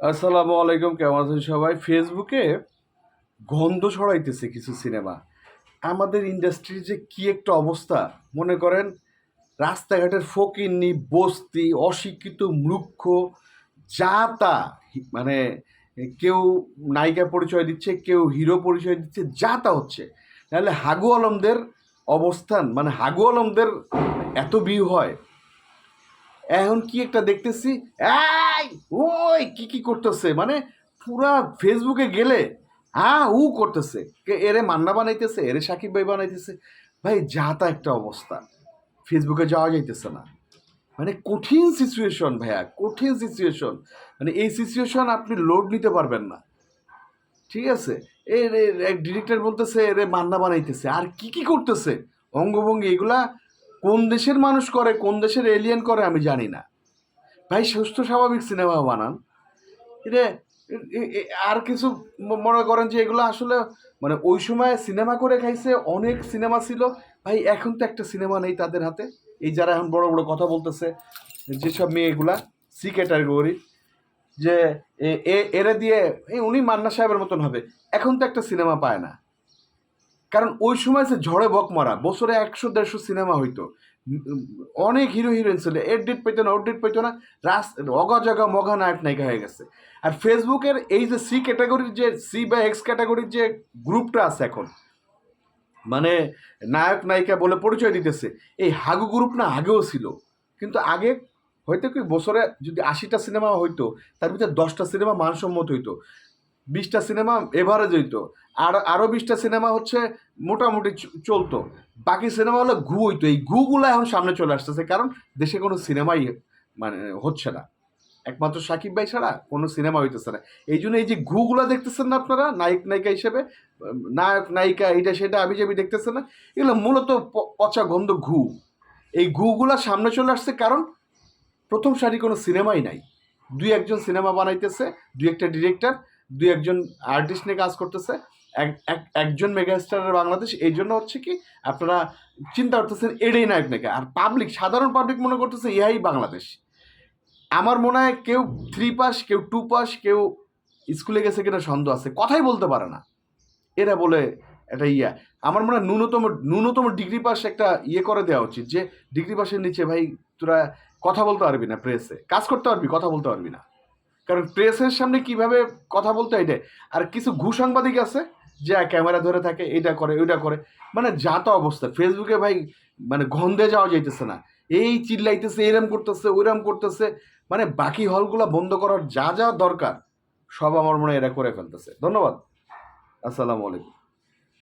আসসালামু আলাইকুম, কেমন আছেন সবাই? ফেসবুকে গন্ধ ছড়াইতেছে কিছু সিনেমা। আমাদের ইন্ডাস্ট্রির যে কি একটা অবস্থা, মনে করেন, রাস্তাঘাটের ফকিন্নি, বস্তি, অশিক্ষিত, মূর্খ, যা তা মানে কেউ নায়িকা পরিচয় দিচ্ছে, কেউ হিরো পরিচয় দিচ্ছে, যা তা হচ্ছে। নাহলে হাগু আলমদের অবস্থান মানে হাগু আলমদের এত ভিউ হয় এখন কি একটা দেখতেছি? এই, ওই, কি কি করতেছে? মানে পুরা ফেসবুকে গেলে হ্যাঁ উ করতেছে। কে, এরে মান্না বানাইতেছে, এরে সাকিব ভাই বানাইতেছে। ভাই, যা তা একটা অবস্থা। ফেসবুকে যাওয়া যাইতেছে না। মানে কঠিন সিচুয়েশন ভাইয়া, কঠিন সিচুয়েশন মানে এই সিচুয়েশন আপনি লোড নিতে পারবেন না। ঠিক আছে? এর ডিরেক্টর বলতেছে, এরে মান্না বানাইতেছে। আর কি কি করতেছে? অঙ্গভঙ্গি, এগুলা কোন দেশের মানুষ করে, কোন দেশের এলিয়েন করে আমি জানি না। ভাই, সুস্থ, স্বাভাবিক সিনেমা বানান। আর কিছু মনে করেন যে এগুলো আসলে মানে ওই সময় সিনেমা করে খাইছে, অনেক সিনেমা ছিল। ভাই, এখন তো একটা সিনেমা নেই তাদের হাতে। এই যারা এখন বড় বড় কথা বলতেছে, যেসব মেয়েগুলা, সি ক্যাটাগরি, যে এরা দিয়ে উনি মান্না সাহেবের মতন হবে। এখন তো একটা সিনেমা পায় না। কারণ ওই সময় সে ঝড়ে বক মারা, বছরে একশো, দেড়শো সিনেমা হইতো। অনেক হিরো, হিরোইন ছিল এর ডেট পেতো না ওর ডেট পেতো না, রাস অগা জগা মগা নায়ক নায়িকা হয়ে গেছে। আর ফেসবুকের এই যে সি ক্যাটাগরির যে, সি বা এক্স ক্যাটাগরির যে গ্রুপটা আছে এখন মানে নায়ক, নায়িকা বলে পরিচয় দিতেছে, এই হাগু গ্রুপ না আগেও ছিল। কিন্তু আগে হয়তো কি বছরে যদি আশিটা সিনেমা হইতো, তার ভিতরে দশটা সিনেমা মানসম্মত হইতো। বিশটা সিনেমা এভারেজ হইতো। আর আরও বিশটা সিনেমা হচ্ছে মোটামুটি চলতো। বাকি সিনেমা হলো ঘু হইতো। এই ঘুগুলো এখন সামনে চলে আসতেছে কারণ দেশে কোনো সিনেমাই মানে হচ্ছে না। একমাত্র সাকিব ভাই ছাড়া কোনো সিনেমা হইতেছে না। এই জন্য এই যে ঘুগুলো দেখতেছেন না আপনারা? নায়ক, নায়িকা হিসেবে? নায়ক, নায়িকা, এইটা, সেটা আমি দেখতেছেন না? এগুলো মূলত পচা গন্ধ ঘু। এই ঘুগুলা সামনে চলে আসছে কারণ প্রথম সারি কোনো সিনেমাই নাই। দুই একজন সিনেমা বানাইতেছে, দুই একটা ডিরেক্টর দুই একজন আর্টিস্ট নিয়ে কাজ করতেছে, এক- এক- একজন মেগাস্টারের বাংলাদেশ। এই জন্য হচ্ছে কি, আপনারা চিন্তা করতেছেন এটাই নায়ক নায়িকা আর পাবলিক সাধারণ পাবলিক মনে করতেছে ইহাই বাংলাদেশ। আমার মনে হয় কেউ থ্রি পাস কেউ টু পাস কেউ স্কুলে গেছে কিনা সন্দেহ আছে। কথাই বলতে পারে না। এরা বলে এটা ইয়া। আমার মনে হয় ন্যূনতম ন্যূনতম ডিগ্রি পাস একটা ইয়ে করে দেওয়া উচিত, যে ডিগ্রি পাসের নিচে, ভাই, তোরা কথা বলতে পারবি না প্রেসে কাজ করতে পারবি, কথা বলতে পারবি না। কারণ প্রেসের সামনে কীভাবে কথা বলতে হয় এটা আর কিছু ঘু সাংবাদিক আছে যে ক্যামেরা ধরে থাকে এটা করে, ওইটা করে। মানে যা তো অবস্থা। ফেসবুকে ভাই মানে গন্ধে যাওয়া যাইতেছে না। এই চিল্লাইতেছে, এরম করতেছে, ওইরম করতেছে। মানে বাকি হলগুলো বন্ধ করার যা যা দরকার, সব আমার মনে হয় এরা করে ফেলতেছে। ধন্যবাদ। আসসালামু আলাইকুম।